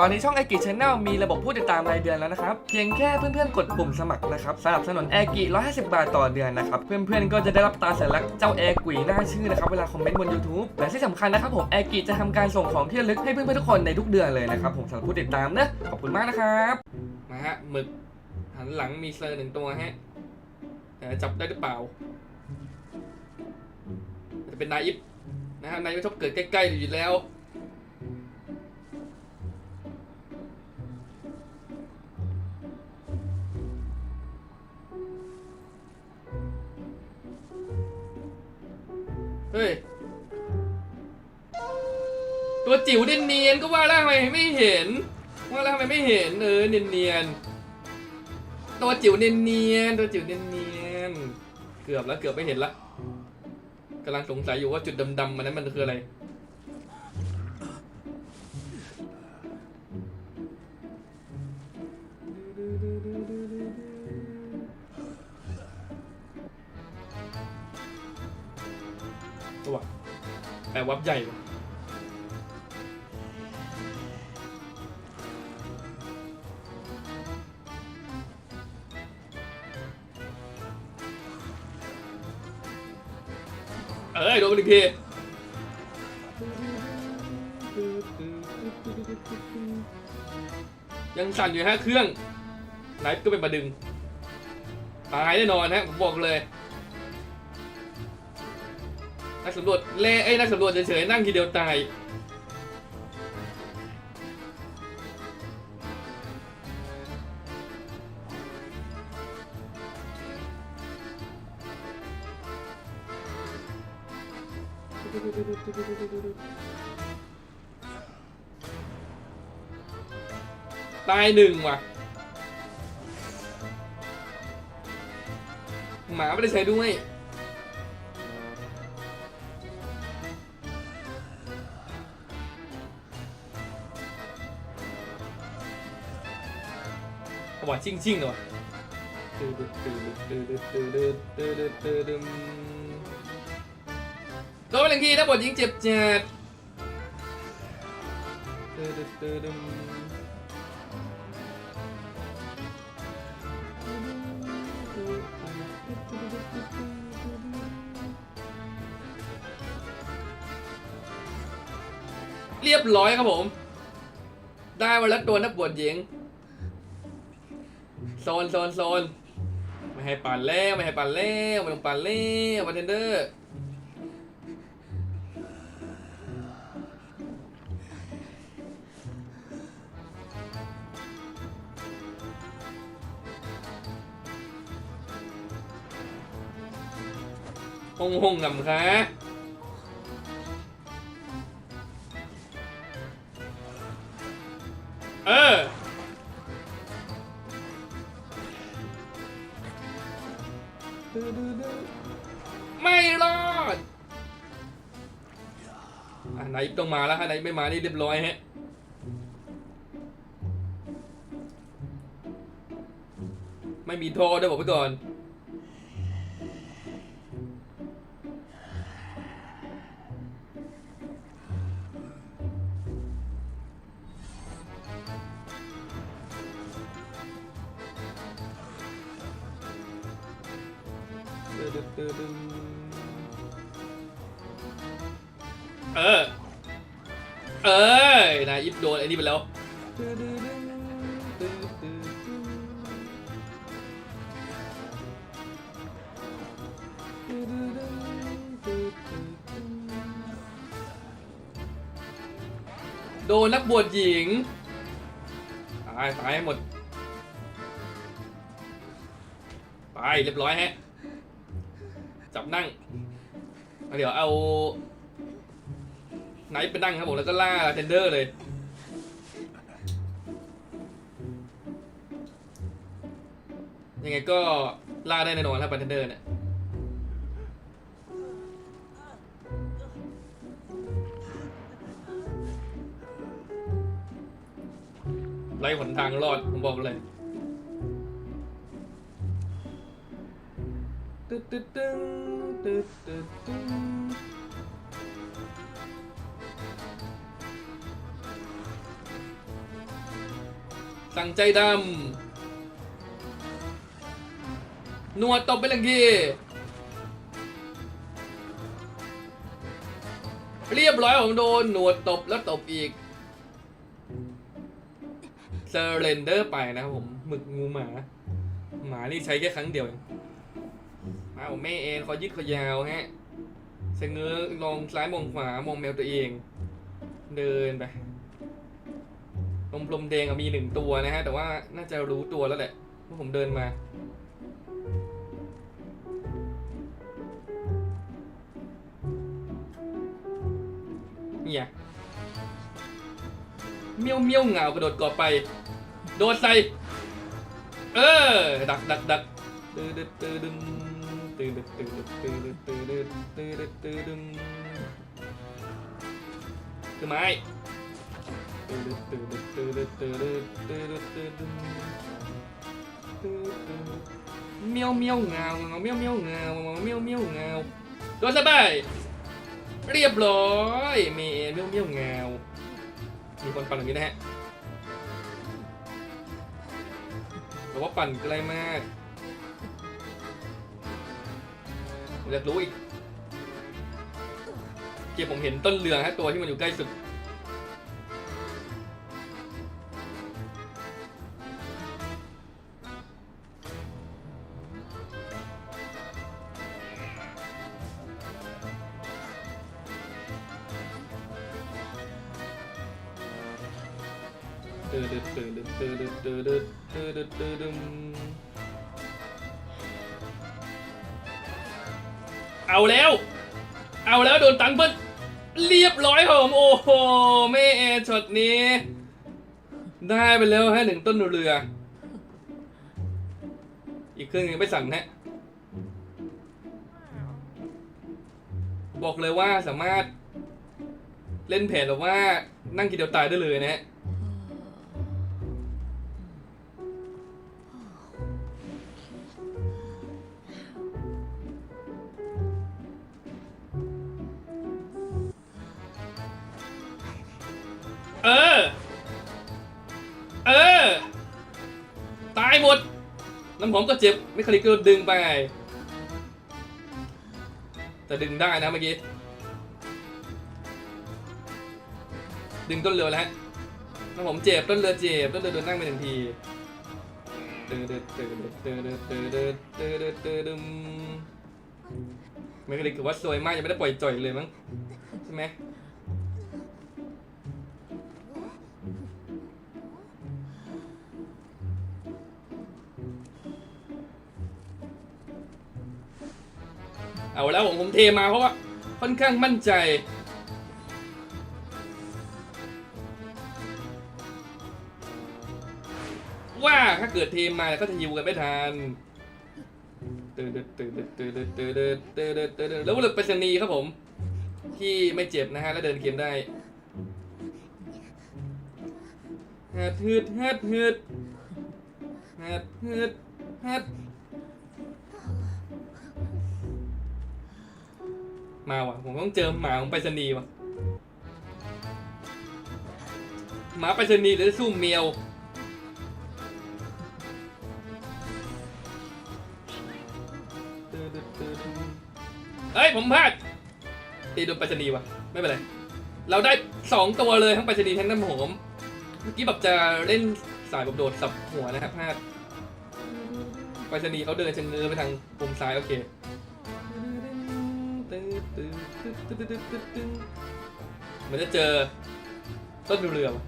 ตอนนี้ช่องแอกิชแนลมีระบบผู้ติดตามรายเดือนแล้วนะครับ เพียงแค่เพื่อนๆ กดปุ่มสมัครนะครับสนับสนุนแอกิ150 บาทต่อเดือนนะครับ เพื่อนๆ ก็จะได้รับตาสัญลักษณ์เจ้าแอกุยหน้าชื่อนะครับ เวลาคอมเมนต์บน YouTube และที่สำคัญนะครับผมแอกิจะทำการส่งของที่ระลึกให้เพื่อนๆ ทุกคนในทุกเดือนเลยนะครับผมสำหรับผู้ติดตามนะขอบคุณมากนะครับมาฮะหมึกหันหลังมีเซอร์หนึ่งตัวฮะแต่จับได้หรือเปล่าจะเป็นนายอิฟนะฮะนายอิฟชอบเกิดใกล้ๆอยู่แล้ว เฮ้ย ตัวจิ๋วเนียนๆก็ว่าแล้วทำไมไม่เห็น ว่าแล้วทำไมไม่เห็นเออเนียนๆตัวจิ๋วเนียนๆตัวจิ๋วเนียนๆเกือบแล้วเกือบไม่เห็นละกำลังสงสัยอยู่ว่าจุดดำๆมันนั้นมันคืออะไร วับใหญ่ เอ้ยโดนไปหนึ่งทียังสั่นอยู่ฮะเครื่องไหนก็เป็นมาดึง ตายแน่นอนฮะผมบอกเลย นักสำรวจเล่ไอ้นักสำรวจเฉยๆนั่งทีเดียวตาย ตายหนึ่งว่ะ หมาไม่ได้ใช้ด้วย หวานชิ่งชิ่งๆเลยวะโดนไปหนึ่งทีถ้าบทยิงเจ็บเจ็ดเรียบร้อยครับผม ได้มาแล้วตัวนักบวชหญิง โซนโซนโซนไม่ให้ปั่นแล้วไม่ให้ปั่นแล้วไม่ต้องปั่นแล้วบาร์เทนเดอร์หงหงงำคะ ไม่รอดอะไหนต้องมาแล้วฮะไหนไม่มานี่เรียบร้อยฮะไม่มีโทรด้วยบอกไปก่อน เออ เออนายอิฟโดนไอ้นี่ไปแล้ว โดนนักบวชหญิง ตาย ตายให้หมด ไป เรียบร้อยฮะ จับนั่ง เดี๋ยวเอาไนท์ไปนั่งครับผมแล้วก็ล่าเทนเดอร์เลยยังไงก็ล่าได้แน่นอนครับบันเทนเดอร์เนี่ยไล่หนทางรอดผมบอกเลย ตึ๊ดตึ๊ดตึ๊ดตึ๊ดตึ๊ดตึ๊ดสั่งใจดำหนวดตบไปหนึ่งทีเรียบร้อยผมโดนหนวดตบแล้วตบอีกเซอร์เรนเดอร์ไปนะครับผมหมึกงูหมา หมานี่ใช้แค่ครั้งเดียวเอง มาแม่เองคอยืดคอยาวฮะเสงเงอลองซ้ายมองขวามองแมวตัวเอง เดินไปลมลมแดงมีหนึ่งตัวนะฮะ แต่ว่าน่าจะรู้ตัวแล้วแหละว่าผมเดินมา เนี่ยเมียวเมียวเหงากระโดดกอบไป โดดใส่ เออ ดักดักดักตื้อดึดตื้อดึงตื้อดึด ตื้อดึดตื้อดึดตื้อดึดตื้อดึดตื้อดึงคือไม้ตื้อดึดตื้อดึดตื้อดึดตื้อดึดตื้อดึดตื้อดึงตื้อดึงเมียวเมียวเหงาเมียวเมียวเงาเมียวเมียวเงาโดนสบายเรียบร้อยเมย์เมียวเมียวเงามีคนปั่นอย่างนี้นะฮะแต่ว่าปั่นไกลมาก ผมอยากรู้อีกเกียผมเห็นต้นเรืองฮะตัวที่มันอยู่ใกล้สุดตืดตืดตืดตืดตืดตืดตืดตืดตืดตืด เอาแล้ว เอาแล้วโดนตังเบิ้ลเรียบร้อยผมโอ้โหแม่แอร์ช็อตนี้ ได้ไปแล้วฮะหนึ่งต้นเรือ อีกเครื่องหนึงไม่สั่งฮะบอกเลยว่าสามารถเล่นแผนแบบว่านั่งกินเดียวตายได้เลยนะฮะ เออ ตายหมด น้ำผมก็เจ็บ ไม่คลิกก็ดึงไป แต่ดึงได้นะเมื่อกี้ ดึงต้นเรือแล้วน้ำผมเจ็บ ต้นเรือเจ็บ ต้นเรือโดนนั่งไปหนึ่งทีเดือดเตือเดือดเดือดเดือดเดือดเดึมไม่คลิกถือว่าสวยมากยังไม่ได้ปล่อยจ่อยเลยมั้งใช่ไหม เอาแล้วผมผมเทมาเพราะว่าค่อนข้างมั่นใจ ว่าถ้าเกิดเทมาก็จะยิวกันไม่ทันตื่นตื่นตื่นตื่นตื่นตื่นตื่นตื่นตื่นตื่นตื่นแล้ววุฒิไปรษณีย์ครับผม ที่ไม่เจ็บนะฮะ แล้วเดินเกมได้ฮัดฮึดฮัดฮึดฮัดฮึดฮัด มาว่ะ ผมต้องเจอหมาของไปรษณีย์ว่ะ หมาไปรษณีย์หรือสู้เมียว เฮ้ย ผมพลาดตีโดนไปรษณีย์ว่ะ ไม่เป็นไร เราได้สองตัวเลยทั้งไปรษณีย์ทั้งน้ำหอม เมื่อกี้แบบจะเล่นสายแบบโดดสับหัวนะครับพลาดไปรษณีย์เขาเดินชะเง้อไปทางมุมซ้ายโอเค มันจะเจอต้นเรือว่ะ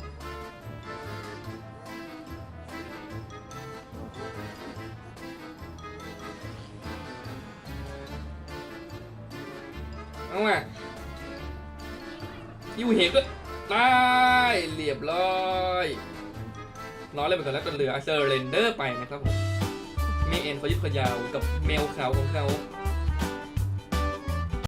เอามายูเหก็ตายเรียบร้อยน้อยเลยเหมือนกันแล้วต้นเรือเซอร์เรนเดอร์ไปนะครับผมเมเอ็นเขายึดขยาวกับแมวขาวของเขา